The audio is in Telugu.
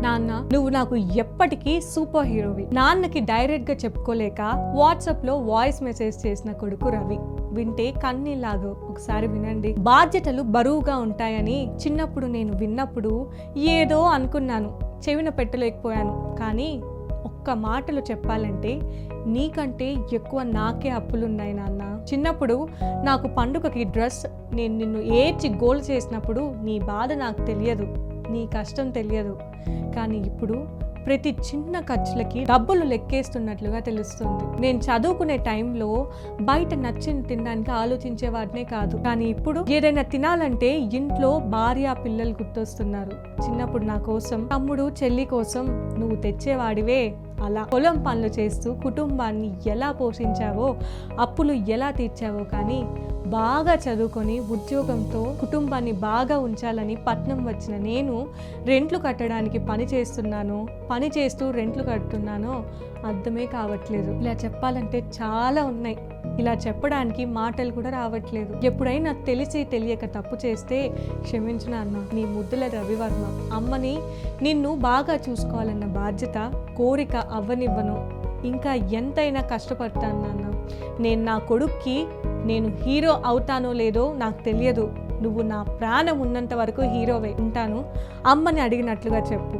నాన్న నువ్వు నాకు ఎప్పటికీ సూపర్ హీరోవి నాన్నకి డైరెక్ట్గా చెప్పుకోలేక వాట్సాప్లో వాయిస్ మెసేజ్ చేసిన కొడుకు రవి. వింటే కన్నీలాగు ఒకసారి వినండి. బాధ్యతలు బరువుగా ఉంటాయని చిన్నప్పుడు నేను విన్నప్పుడు ఏదో అనుకున్నాను. చెవిన పెట్టలేకపోయాను. కానీ ఒక్క మాటలు చెప్పాలంటే నీకంటే ఎక్కువ నాకే అప్పులున్నాయి నాన్న. చిన్నప్పుడు నాకు పండుగకి డ్రెస్ నేను నిన్ను ఏడ్చి గోల్ చేసినప్పుడు నీ బాధ నాకు తెలియదు. నీ కష్టం తెలియదు. కానీ ఇప్పుడు ప్రతి చిన్న ఖర్చులకి డబ్బులు లెక్కేస్తున్నట్లుగా తెలుస్తుంది. నేను చదువుకునే టైంలో బయట నచ్చింది తినడానికి ఆలోచించే వాటినే కాదు. కానీ ఇప్పుడు ఏదైనా తినాలంటే ఇంట్లో భార్య పిల్లలు గుర్తొస్తున్నారు. చిన్నప్పుడు నా కోసం తమ్ముడు చెల్లి కోసం నువ్వు తెచ్చేవాడివే అలా పొలం పనులు చేస్తూ కుటుంబాన్ని ఎలా పోషించావో అప్పులు ఎలా తీర్చావో కానీ బాగా చదువుకొని ఉద్యోగంతో కుటుంబాన్ని బాగా ఉంచాలని పట్నం వచ్చిన నేను రెంట్లు కట్టడానికి పని చేస్తున్నాను. పని చేస్తూ రెంట్లు కడుతున్నానో అర్థమే కావట్లేదు. ఇలా చెప్పాలంటే చాలా ఉన్నాయి. ఇలా చెప్పడానికి మాటలు కూడా రావట్లేదు. ఎప్పుడైనా తెలిసి తెలియక తప్పు చేస్తే క్షమించిన అన్న నీ ముద్దుల రవివర్మ. అమ్మని నిన్ను బాగా చూసుకోవాలన్న బాధ్యత కోరిక అవ్వనివ్వను. ఇంకా ఎంతైనా కష్టపడతాను నాన్న. నేను నా కొడుక్కి నేను హీరో అవుతానో లేదో నాకు తెలియదు. నువ్వు నా ప్రాణం ఉన్నంత వరకు హీరోవే ఉంటాను. అమ్మని అడిగినట్లుగా చెప్పు.